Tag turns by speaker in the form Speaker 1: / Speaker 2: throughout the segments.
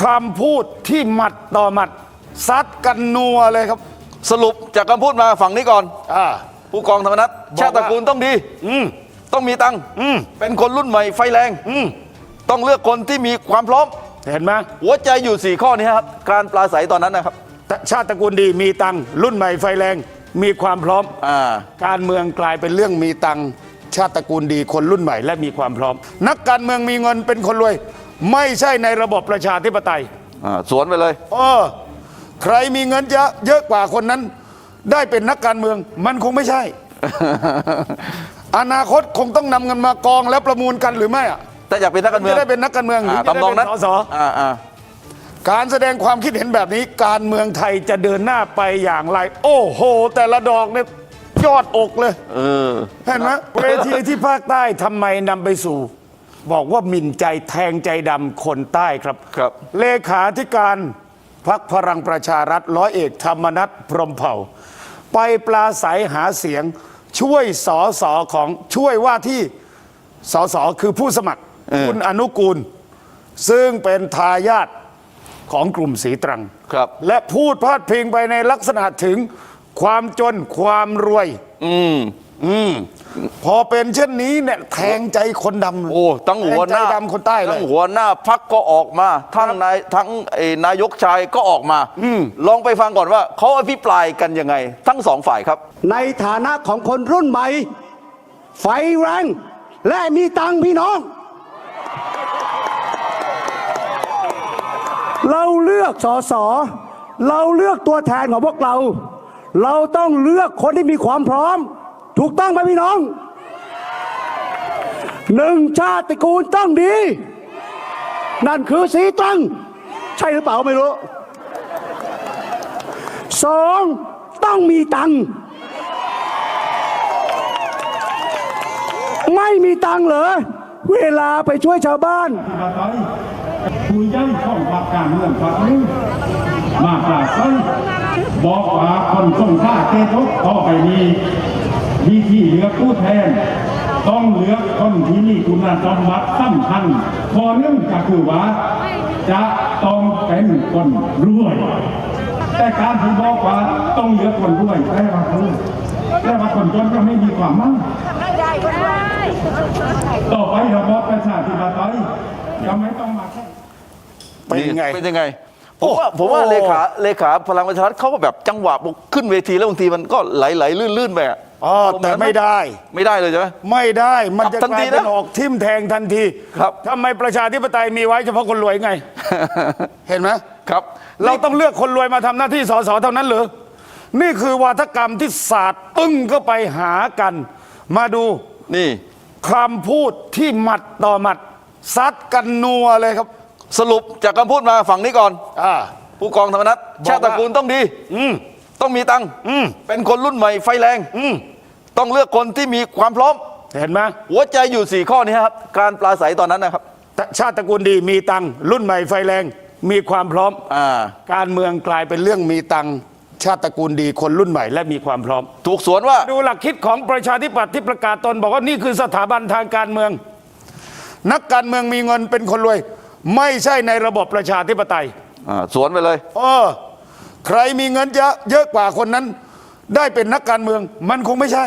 Speaker 1: คำพูดที่หมัดต่อหมัดซัดกันนัวเลยครับ
Speaker 2: สรุปจากคำพูดมาฝั่งนี้ก่อน
Speaker 1: อ่า
Speaker 2: ผู้กองธรรมนัฐ
Speaker 1: บอกว่า
Speaker 2: ชาติตระกูลต้องดี
Speaker 1: อืม
Speaker 2: ต้องมีตังค์
Speaker 1: อืม
Speaker 2: เป็นคนรุ่นใหม่ไฟแรง
Speaker 1: อืม
Speaker 2: ต้องเลือกคนที่มีความพร้อม
Speaker 1: เห็นไหม
Speaker 2: หัวใจอยู่สี่ข้อนี้ครับ การปราศัยตอนนั้นนะครับ
Speaker 1: ชาติตระกูลดีมีตังค์รุ่นใหม่ไฟแรง มีความพร้อม
Speaker 2: อ่า
Speaker 1: การเมืองกลายเป็นเรื่องมีตังค์ชาติตระกูลดีคนรุ่นใหม่และมีความพร้อม นักการเมืองมีเงินเป็นคนรวย ไม่ใช่ในระบบประชาธิปไตย
Speaker 2: อ่าสวนไปเลย
Speaker 1: เออใครมีเงินเยอะเยอะกว่าคนนั้น ได้เป็นนักการเมือง มันคงไม่ใช่ อนาคตคงต้องนำเงินมากองแล้วประมูลกันหรือไม่อะ
Speaker 2: แต่อยากเป็นนักการเมือง
Speaker 1: จะได้เป็นนักการเมืองหรือ
Speaker 2: อ่า
Speaker 1: จะได้
Speaker 2: ตำนอง
Speaker 1: เป็
Speaker 2: นั้น
Speaker 1: นสส
Speaker 2: อ่าอ่า
Speaker 1: การแสดงความคิดเห็นแบบนี้ การเมืองไทยจะเดินหน้าไปอย่างไร โอ้โห แต่ละดอกเนี่ยยอดอกเลย
Speaker 2: เออ
Speaker 1: เห็นไหมเวทีที่ภาคใต้ทำไมนำไปสู่ บอกว่าหมิ่นใจแทงใจดำคนใต้ครับ
Speaker 2: ครับ
Speaker 1: เลขาธิการพักพลังประชารัฐร้อยเอกธรรมนัฐพรหมเผ่า ไปปลาใสหาเสียงช่วยสอสอของช่วยว่าที่สอสอคือผู้สมัคร
Speaker 2: เออ
Speaker 1: คุณอนุกูล ซึ่งเป็นทายาทของกลุ่มสีตรัง
Speaker 2: ครับ
Speaker 1: และพูดพาดพิงไปในลักษณะถึงความจนความรวย
Speaker 2: อืม
Speaker 1: อืม พอเป็นเช่นนี้เนี่ยแทงใจคนดำ
Speaker 2: โอ้ทั้งหัวหน้า
Speaker 1: แทงใจดำคนใต้เล
Speaker 2: ทั้
Speaker 1: ย
Speaker 2: งหัวหน้าพักก็ออกมาทั้งนายทั้งไอ้นายกชายก็ออกมาลองไปฟังก่อนว่าเขาอภิปรายกันยังไง ทั้งสองฝ่ายครับ
Speaker 3: ในฐานะของคนรุ่นใหม่ ไฟแรงและมีตังค์พี่น้อง เราเลือกสอสอเราเลือกตัวแทนของพวกเรา เราต้องเลือกคนที่มีความพร้อม ถูกต้องไหมพี่น้อง หนึ่งชาติกูลต้องดี นั่นคือสีตรังใช่หรือเปล่าไม่รู้สองต้องมีตังค์ไม่มีตังค์เหรอ เวลาไปช่วยชาวบ้าน
Speaker 4: มาต่อยคุยย่ำช่องปากการเมืองปากนึงมาปราศรัยบอกว่าคนส่งข้าเกตทกต่อไปนี้ มีที่เหลือกผู้แทน ต้องเหลือกคนที่มีคุณสมบัติสำคัญพอหนึ่งก็คือว่า จะต้องเป็นคนรวย แต่การที่บอกว่าต้องเหลือกคนรวยแปลว่าคือแปลว่าคนจนก็ไม่มีความมั่งต่อไประบอบประชาธิปไตยยังไม่ต้องมาแค่
Speaker 1: เป็นยังไง
Speaker 2: เป็นยังไงผมว่า
Speaker 1: โอ้
Speaker 2: ผมว่า
Speaker 1: โอ้
Speaker 2: เลขาเลขาพลังประชารัฐเขาก็แบบจังหวะบอกขึ้นเวทีแล้วบางทีมันก็ไหลไหลลื่นลื่นๆไป อะ
Speaker 1: อ๋อแต่ไม่ได้
Speaker 2: ไม่ได้เลยใช่ไหม
Speaker 1: ไม่ได้มันจะ
Speaker 2: ทัน
Speaker 1: กลา
Speaker 2: ที
Speaker 1: ยเป็น
Speaker 2: นะ
Speaker 1: ออกทิมแทงทันที
Speaker 2: ครับ
Speaker 1: ทำไมประชาธิปไตยมีไว้เฉพาะคนรวยไง เห็นไหม
Speaker 2: ครับ
Speaker 1: เราต้องเลือกคนรวยมาทำหน้าที่สสเท่านั้นเหรือนี่คือวาทกรรมที่ศาสตร์ปึ้งเข้าไปหากัน มาดู
Speaker 2: นี่
Speaker 1: คำพูดที่หมัดต่อหมัด ซัดกันนัวเลยครับ
Speaker 2: สรุปจากคำพูดมาฝั่งนี้ก่อน
Speaker 1: อ่า
Speaker 2: ผู้กองธรรมนัฐ
Speaker 1: บอกว่า
Speaker 2: ชาติตระกูลต้องดี
Speaker 1: อืม
Speaker 2: ต้องมีตังค์
Speaker 1: อืม
Speaker 2: เป็นคนรุ่นใหม่ไฟแรง
Speaker 1: อืม
Speaker 2: ต้องเลือกคนที่มีความพร้อม
Speaker 1: เห็นไหม
Speaker 2: หัวใจอยู่สี่ข้อนี้ครับ การปราศัยตอนนั้นนะครับ
Speaker 1: ชาติตระกูลดีมีตังค์รุ่นใหม่ไฟแรง มีความพร้อม
Speaker 2: อ่า
Speaker 1: การเมืองกลายเป็นเรื่องมีตังค์ชาติตระกูลดีคนรุ่นใหม่และมีความพร้อม
Speaker 2: ถูกสวนว่า
Speaker 1: ดูหลักคิดของประชาธิปัตย์ที่ประกาศตนบอกว่านี่คือสถาบันทางการเมือง นักการเมืองมีเงินเป็นคนรวย ไม่ใช่ในระบบประชาธิปไตย
Speaker 2: อ่า สวนไปเลย
Speaker 1: เออ ใครมีเงินเยอะเยอะกว่าคนนั้น ได้เป็นนักการเมืองมันคงไม่ใช่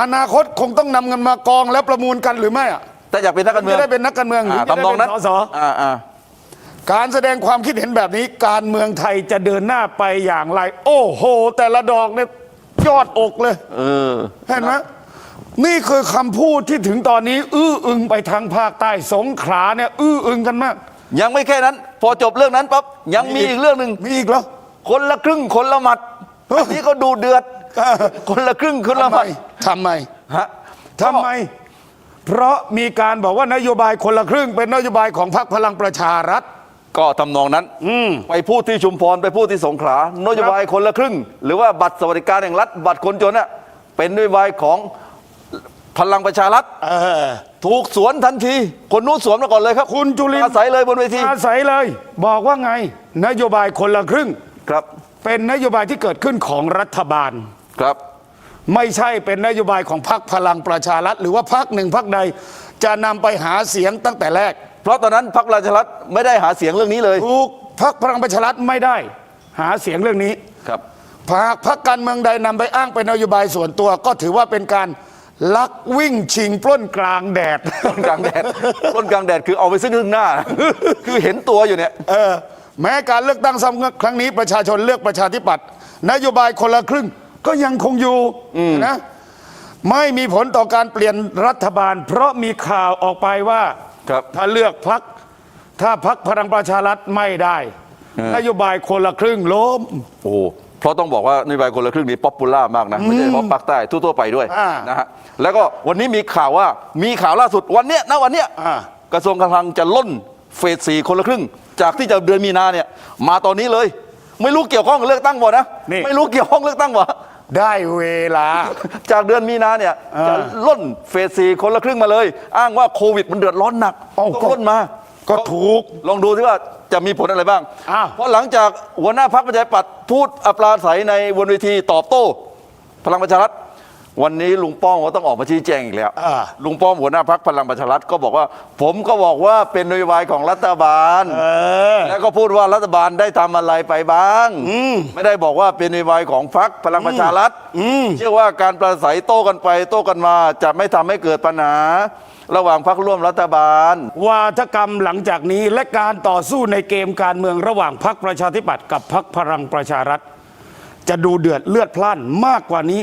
Speaker 1: อนาคตคงต้องนำเงินมากองแล้วประมูลกันหรือไม่อะ
Speaker 2: แต่อยากเป็นนักการเมือง
Speaker 1: จะได้เป็นนักการเมืองหรือ
Speaker 2: อ่า
Speaker 1: จะได้
Speaker 2: ตำนอง
Speaker 1: เป็
Speaker 2: นั้น
Speaker 1: นสส
Speaker 2: อ่าอ่า
Speaker 1: การแสดงความคิดเห็นแบบนี้ การเมืองไทยจะเดินหน้าไปอย่างไร โอ้โห แต่ละดอกเนี่ยยอดอกเลย
Speaker 2: เออ
Speaker 1: เห็นไหมนี่คือคำพูดที่ถึงตอนนี้ อื้ออึงไปทางภาคใต้สงขลาเนี่ย อื้ออึงกันมาก
Speaker 2: ยังไม่แค่นั้น พอจบเรื่องนั้นปั๊บยังมีอีกเรื่องหนึ่ง
Speaker 1: มีอีกเหรอ
Speaker 2: คนละครึ่งคนละหมัด
Speaker 1: เฮ้ย
Speaker 2: อันนี้ก็ดูเดือด คนละครึ่งคนละ
Speaker 1: ทำ
Speaker 2: ห
Speaker 1: ไม
Speaker 2: มัด
Speaker 1: ทำไม
Speaker 2: ฮะ
Speaker 1: ทำไม เพราะมีการบอกว่านโยบายคนละครึ่ง เป็นนโยบายของพรรคพลังประชารัฐ
Speaker 2: ก็ทำนองนั้นไปพูดที่ชุมพรไปพูดที่สงขลานโยบายคนละครึ่ง หรือว่าบัตรสวัสดิการแห่งรัฐ บัตรคนจนน่ะเป็นนโยบายของพลังประชารัฐ
Speaker 1: เออ
Speaker 2: ถูกสวนทันที คนนู้นสวนมาก่อนเลยครับ
Speaker 1: คุณจุลินทร์
Speaker 2: อาศัยเลยบนเวที
Speaker 1: อาศัยเลย บอกว่าไง นโยบายคนละครึ่ง
Speaker 2: ครับ
Speaker 1: เป็นนโยบายที่เกิดขึ้นของรัฐบาล
Speaker 2: ครับ
Speaker 1: ไม่ใช่เป็นนโยบายของพรรคพลังประชารัฐ หรือว่าพรรคหนึ่งพรรคใดจะนำไปหาเสียงตั้งแต่แรก
Speaker 2: เพราะตอนนั้นพรรคประชารัฐไม่ได้หาเสียงเรื่องนี้เลย
Speaker 1: ถูกพักพลังประชารัฐไม่ได้ หาเสียงเรื่องนี้
Speaker 2: ครับ
Speaker 1: หากพักการเมืองใดนำไปอ้างเป็นนโยบายส่วนตัว ก็ถือว่าเป็นการลักวิ่งชิงปล้นกลางแดด
Speaker 2: ต้นกลางแดดต้นกลางแดดคือเอาไปซึ่งหน้า คือเห็นตัวอยู่เนี่ย
Speaker 1: เออ แม้การเลือกตั้งซ้ำครั้งนี้ประชาชนเลือกประชาธิปัตย์นโยบายคนละครึ่งก็ยังคงอยู่นะไม่มีผลต่อการเปลี่ยนรัฐบาล เพราะมีข่าวออกไปว่า
Speaker 2: ครับ
Speaker 1: ถ้าเลือกพักถ้าพักพลังประชารัฐไม่ได้ นโยบายคนละครึ่งล้ม
Speaker 2: โอ้โหเพราะต้องบอกว่านโยบายคนละครึ่งนี้ป๊อปปูล่ามากนะ ไม่ใช่เฉพาะภาคใต้ทั่วๆไปด้วย
Speaker 1: อ่า
Speaker 2: นะฮะแล้วก็วันนี้มีข่าวว่ามีข่าวล่าสุดวันเนี้ยนะวันเนี้ย
Speaker 1: อ่า
Speaker 2: กระทรวงการคลังจะล่นเฟสสี่คนละครึ่ง จากที่จะเดือนมีนาเนี่ยมาตอนนี้เลย ไม่รู้เกี่ยวข้องกับเลือกตั้งบ่นะ
Speaker 1: นี่
Speaker 2: ไม่รู้เกี่ยวข้องเลือกตั้งบ่
Speaker 1: ได้เวลา
Speaker 2: จากเดือนมีนาเนี่ย
Speaker 1: อ่า
Speaker 2: จะล่นเฟสสี่คนละครึ่งมาเลย อ้างว่าโควิดมันเดือดร้อนหนัก
Speaker 1: เอ้า
Speaker 2: ต้อง
Speaker 1: ก็
Speaker 2: ล่นมา
Speaker 1: ก็ถูก
Speaker 2: ลองดูที่ว่าจะมีผลอะไรบ้าง
Speaker 1: อ้าว
Speaker 2: เพราะหลังจากหัวหน้าพักประชาธิปัตย์พูดอัปราศัยในบนเวทีตอบโต้ พลังประชารัฐ วันนี้ลุงป้อมก็ต้องออกมาชี้แจงอีกแล้ว
Speaker 1: อ่า
Speaker 2: ลุงป้อมหัวหน้าพักพลังประชารัฐก็บอกว่า ผมก็บอกว่าเป็นนโยบายของรัฐบาล
Speaker 1: เออ
Speaker 2: แล้วก็พูดว่ารัฐบาลได้ทำอะไรไปบ้าง ไม่ได้บอกว่าเป็นนโยบายของพรรคพลังประชารัฐเชื่อว่าการประสัยโต้กันไปโต้กันมา จะไม่ทำให้เกิดปัญหา ระหว่างพรรคร่วมรัฐบาล
Speaker 1: วาทกรรมหลังจากนี้และการต่อสู้ในเกมการเมืองระหว่างพรรคประชาธิปัตย์กับพรรคพลังประชารัฐ จะดูเดือดเลือดพล่านมากกว่านี้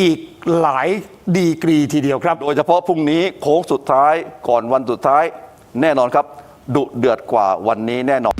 Speaker 1: อีกหลายดีกรีทีเดียวครับ
Speaker 2: โดยเฉพาะพรุ่งนี้โค้งสุดท้ายก่อนวันสุดท้าย แน่นอนครับ ดุเดือดกว่าวันนี้แน่นอน